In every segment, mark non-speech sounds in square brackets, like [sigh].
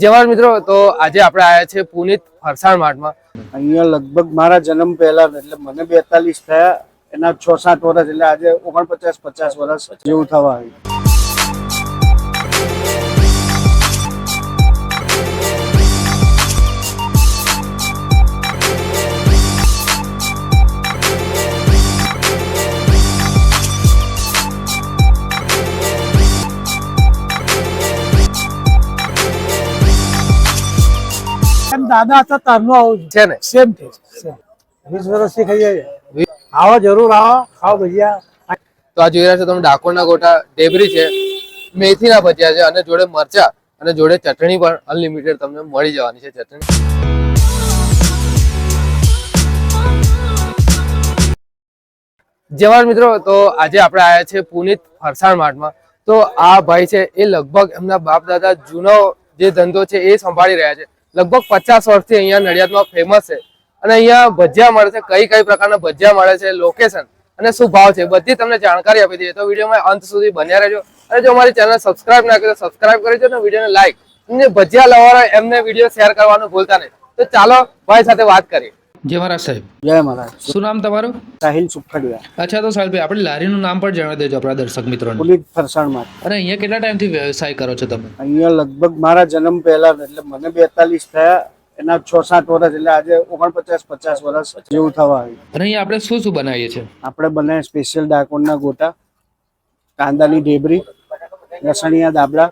જવાન મિત્રો, તો આજે આપણે આવ્યા છે પુનિત ફરસાણ માર્ટમાં અહીંયા લગભગ મારા જન્મ પહેલા એટલે મને બેતાલીસ થયા, એના છ સાત વર્ષ, એટલે આજે ઓગણપચાસ પચાસ વર્ષ જેવું થવા આવ્યું. દાદા હતા તારનો આવું છે ને? સેમ ટેસ્ટ વીસ વર્ષથી ખાઈ છીએ આવો જરૂર આવો ખાવ ભજીયા. તો આ જોઈ રહ્યા છો તમે ડાકોરના ગોટા ઢેબરી છે મેથીના ભજીયા છે અને જોડે મરચા અને જોડે ચટણી પણ અનલિમિટેડ તમને મળી જવાની છે ચટણી. જવાન મિત્રો તો આજે આપણે આવ્યા છે પુનિત ફરસાણ માર્ટમાં. તો આ ભાઈ છે એ લગભગ એમના બાપ દાદા જૂનો જે ધંધો છે એ સંભાળી રહ્યા છે. લગભગ પચાસ વર્ષથી અહીંયા નડિયાદમાં ફેમસ છે. અને અહીંયા ભજીયા મળે છે, કઈ કઈ પ્રકારના ભજીયા મળે છે લોકેશન અને શું ભાવ છે બધી તમને જાણકારી આપી દઈએ. તો વિડીયોમાં અંત સુધી બન્યા રહેજો. અને જો અમારી ચેનલ સબસ્ક્રાઇબ ના કરી તો સબસ્ક્રાઇબ કરી દો અને વિડીયોને લાઈક અને ભજીયા લવાના એમને વીડિયો શેર કરવાનું ભૂલતા નહીં. તો ચાલો ભાઈ સાથે વાત કરીએ. જય મહારાજ સાહેબ. જય મહારાજ. શું નામ તમારું? સાહિલ સુખડિયા. અચ્છા તો સાહેબ આપણે લારીનું નામ પણ જણાવી દેજો આપણા દર્શક મિત્રોને. પુલિત ફરસાણમાં. અને અહીંયા કેટલા ટાઈમથી વ્યવસાય કરો છો તમે? અહીંયા લગભગ મારા જન્મ પહેલા એટલે મને બેતાલીસ થયા એના છ સાત વર્ષ એટલે આજે ઓગણપચાસ પચાસ વર્ષ જેવું થવા આવ્યું. અને અહીંયા આપણે શું શું બનાવીએ છીએ? આપણે બનાવે સ્પેશિયલ ડાકોરના ગોટા કાંદાની ઢેબરી લસણિયા દાબડા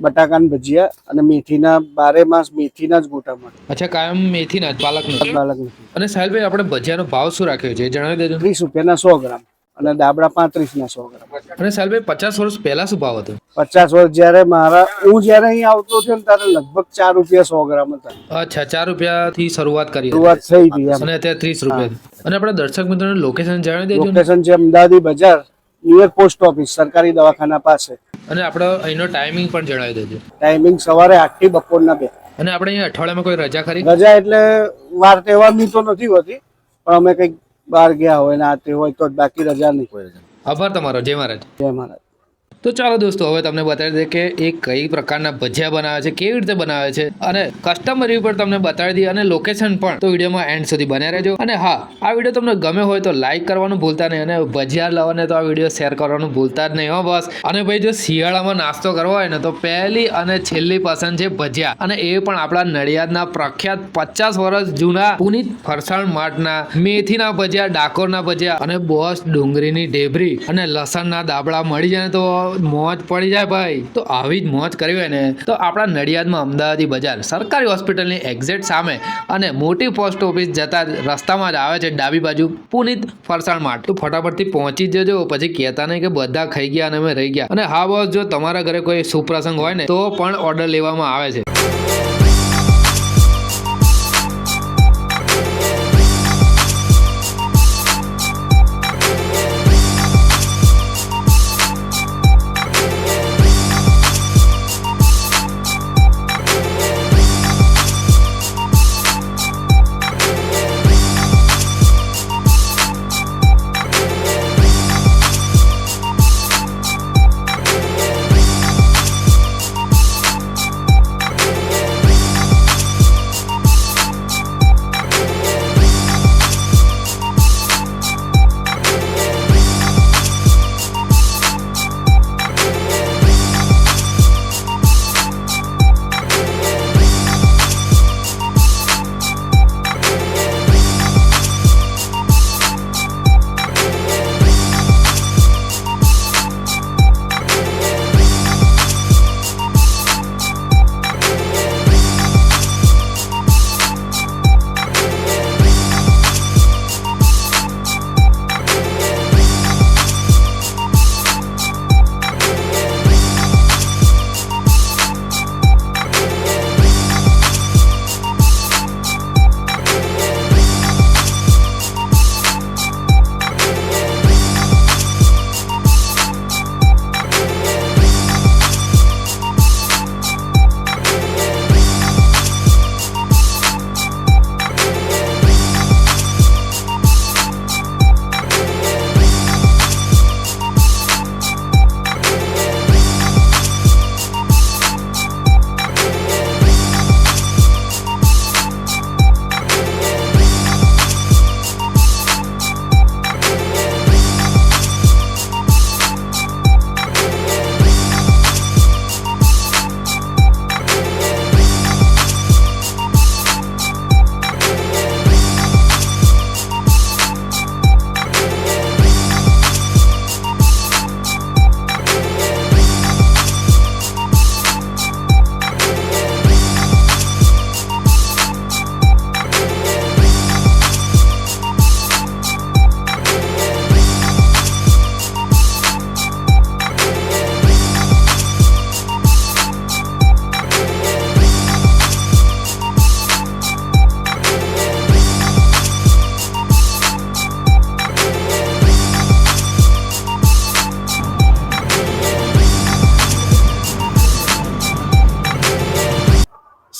બટાકાના ભજીયા અને મેથીના બારે માસ મેથીના જ ગોટા મળે. અચ્છા કાયમ મેથીના જ પાલક નથી અને સાહેબભાઈ આપણે ભજીયાનો ભાવ શું રાખ્યો છે? જણાવી દેજો. ત્રીસ રૂપિયાના સો ગ્રામ અને દાબડા પાંત્રીસ ના સો ગ્રામ. અને સાહેબભાઈ પચાસ વર્ષ પહેલા શું ભાવ હતો? પચાસ વર્ષ જયારે મારા હું જયારે અહીં આવતો હતો ને ત્યારે લગભગ ચાર રૂપિયા સો ગ્રામ હતા. અચ્છા ચાર રૂપિયા થી શરૂઆત કરી શરૂઆત થઈ હતી એમ. અને અત્યારે ત્રીસ રૂપિયા. અને આપણે દર્શક મિત્રોને લોકેશન જણાવી દેજો લોકેશન છે અમદાવાદી બજાર. નિયર પોસ્ટ ઓફિસ સરકારી દવાખાના પાસે. અને આપણે અહીંનો ટાઈમિંગ પણ જણાવી દેજો. ટાઈમિંગ સવારે આઠથી બપોરના બે. અને આપણે અહીંયા અઠવાડિયામાં કોઈ રજા ખરી? રજા એટલે વાર તહેવારની તો નથી હોતી પણ અમે કંઈક બહાર ગયા હોય ને આ તે હોય તો બાકી રજા નહીં. હોય આભાર તમારો. જય મહારાજ. જય મહારાજ. તો ચાલો દોસ્તો, હવે તમને બતાવી દે કે એ કઈ પ્રકારના ભજીયા બનાવે છે, કેવી રીતે બનાવે છે અને કસ્ટમર રિવ્યુ પણ તમને બતાવી દઈએ અને લોકેશન પણ. તો વિડીયોમાં એન્ડ સુધી બન્યા રહેજો. અને હા, આ વીડિયો તમને ગમે હોય તો લાઈક કરવાનું ભૂલતા નહીં અને ભજીયા લાવવાને તો આ વીડિયો શેર કરવાનું ભૂલતા જ નહીં, હો બસ. અને ભાઈ, જો શિયાળામાં નાસ્તો કરવો હોય ને, તો પહેલી અને છેલ્લી પસંદ છે ભજીયા. અને એ પણ આપણા નડિયાદના પ્રખ્યાત પચાસ વર્ષ જૂના પુનિત ફરસાણ માટના મેથીના ભજીયા, ડાકોરના ભજીયા અને બોસ ડુંગળીની ઢેબરી અને લસણના દાબડા મળી જાય તો મોજ પડી જાય ભાઈ. તો આવી જ મોજ કરવી હોય ને, તો આપણા નડિયાદમાં અમદાવાદી બજાર સરકારી હોસ્પિટલની એક્ઝેક્ટ સામે અને મોટી પોસ્ટ ઓફિસ જતા રસ્તામાં જ આવે છે ડાબી બાજુ પુનિત ફરસાણ માર્ટ. તો ફટાફટથી પહોંચી જજો, પછી કહેતા નહીં કે બધા ખાઈ ગયા અને અમે રહી ગયા. અને હા બોસ જો તમારા ઘરે કોઈ સુપ્રસંગ હોય ને, તો પણ ઓર્ડર લેવામાં આવે છે.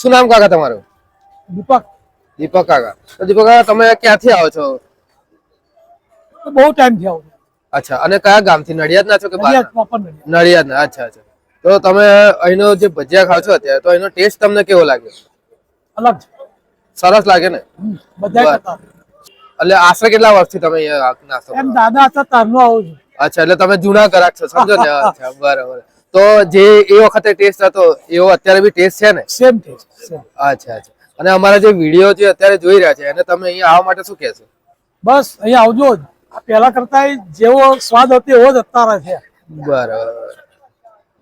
શું નામ કાકા તમારું? દીપક. દીપક કાકા. તો દીપક કાકા તમે ક્યાંથી આવો છો? બહુ ટાઈમથી આવું અચ્છા અને કયા ગામથી? નડિયાદના છો કે નડિયાદ ના નડિયાદ. અચ્છા અચ્છા. તો તમે અહીંનો જે ભજીયા ખાવ છો અત્યારે તો એનો ટેસ્ટ તમને કેવો લાગ્યો અલગ સરસ લાગે ને? બધા એટલે આશરે કેટલા વર્ષથી તમે અહીંયા નાસ્તો એમ દાદા હતા તારનો આવું છું. અચ્છા એટલે તમે જૂના કરાક છો સમજો ને? [laughs] અચ્છા બરાબર. તો જે એ વખતે ટેસ્ટ હતો એવો અત્યારે બી ટેસ્ટ છે ને? સેમ ટેસ્ટ અચ્છા અચ્છા. અને અમારા જે વીડિયો જે અત્યારે જોઈ રહ્યા છે એને તમે અહીંયા આવવા માટે શું કહેશો? બસ અહીંયા આવજો જ. પહેલા કરતા જેવો સ્વાદ હતો એવો જ અત્યારે છે. બરાબર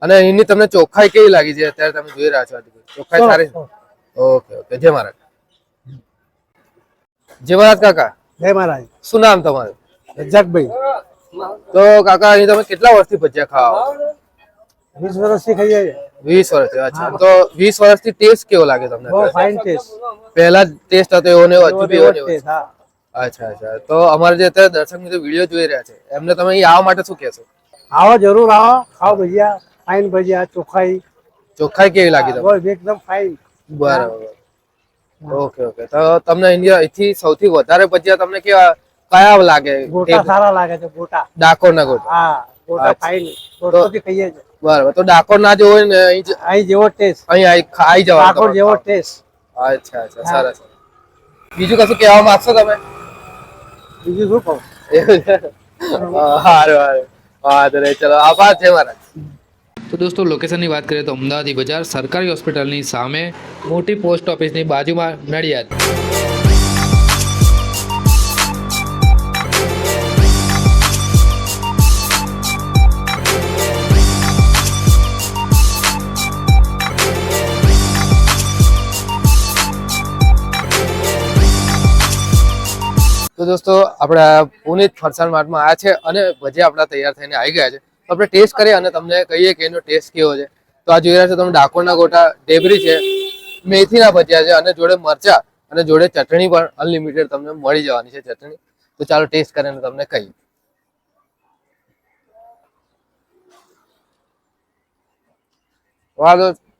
અને એની તમને ચોખ્ખાઈ કેવી લાગી છે અત્યારે તમે જોઈ રહ્યા છો ચોખ્ખાઈ સારી? Okay okay. જય મહારાજ જય મહારાજ કાકા. જય મહારાજ શું નામ તમારું? રજાકભાઈ. તો કાકા અહીં તમે કેટલા વર્ષથી ભજીયા ખાવા? વીસ વર્ષથી ખાઈએ વીસ વર્ષથી અચ્છા. તો વીસ વર્ષથી ટેસ્ટ કેવો લાગે તમને? બહુ ફાઇન ટેસ્ટ પહેલા ટેસ્ટ હતો એવો ને હજુ બી એવો ને અચ્છા અચ્છા. તો અમારે જે અત્યારે દર્શક મિત્રો વીડિયો જોઈ રહ્યા છે એમને તમે અહીં આવવા માટે શું કહેશો? આવો જરૂર આવો ખાઓ ભજીયા ફાઇન ભજીયા ચોખાઈ. ચોખ્ખાઈ કેવી લાગી તમને? એકદમ ફાઇન બરાબર. Okay okay. તો તમને અહીંયા અહીંથી સૌથી વધારે ભજીયા તમને કેવા કયા લાગે? ગોટા સારા લાગે છે ગોટા. ડાકોરના ગોટા. હા. બરાબર. તો ડાકોર ના ને અહીં જેવો ટેસ્ટ અહીં ખાઈ જવાનું ઠાકોર જેવો ટેસ્ટ અચ્છા અચ્છા. સરસ. બીજું કશું કહેવા માંગશો તમે? બીજું શું કહું? હારું હારું વાંધો નહીં. ચલો આભાર છે મારા. તો દોસ્તો લોકેશનની વાત કરીએ તો અમદાવાદી બજાર સરકારી હોસ્પિટલની સામે મોટી પોસ્ટ ઓફિસની બાજુમાં નડિયાદ. દોસ્તો, આપણા આ પુનિત ફરસાણ માર્ટમાં આવ્યા છે અને ભજીયા આપણા તૈયાર થઈને આવી ગયા છે. આપણે ટેસ્ટ કરીએ અને તમને કહીએ કે એનો ટેસ્ટ કેવો છે. તો આ જોઈ રહ્યા છો તમે, ડાકોરના ગોટા, ઢેબરી છે, મેથીના ભજીયા છે અને જોડે મરચા અને જોડે ચટણી પણ અનલિમિટેડ તમને મળી જવાની છે ચટણી. તો ચાલો ટેસ્ટ કરીને તમને કહીએ. વાહ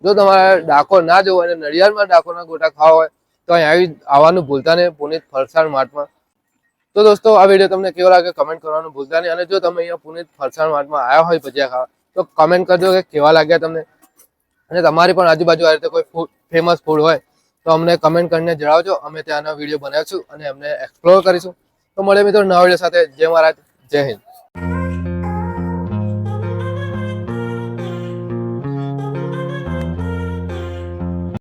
જો તમારે ડાકોર ના જવું હોય અને નડિયાદમાં ડાકોરના ગોટા ખાવા હોય, તો અહીં આવી આવવાનું ભૂલતા નહીં પુનિત ફરસાણ માર્ટમાં તો દોસ્તો, આ વીડિયો તમને કેવો લાગે કમેન્ટ કરવાનું ભૂલતા નહીં. અને જો તમે અહીંયા પુનિત ફરસાણ માર્ટમાં આવ્યા હોય ભજીયા ખાવા, તો કમેન્ટ કરજો કે કેવા લાગ્યા તમને. અને તમારી પણ આજુબાજુ આ રીતે કોઈ ફેમસ ફૂડ હોય, તો અમને કમેન્ટ કરીને જણાવજો. અમે ત્યાંના વીડિયો બનાવીશું અને અમને એક્સપ્લોર કરીશું. તો મળે મિત્રો નવા વીડિયો સાથે. જય મહારાજ, જય હિન્દ.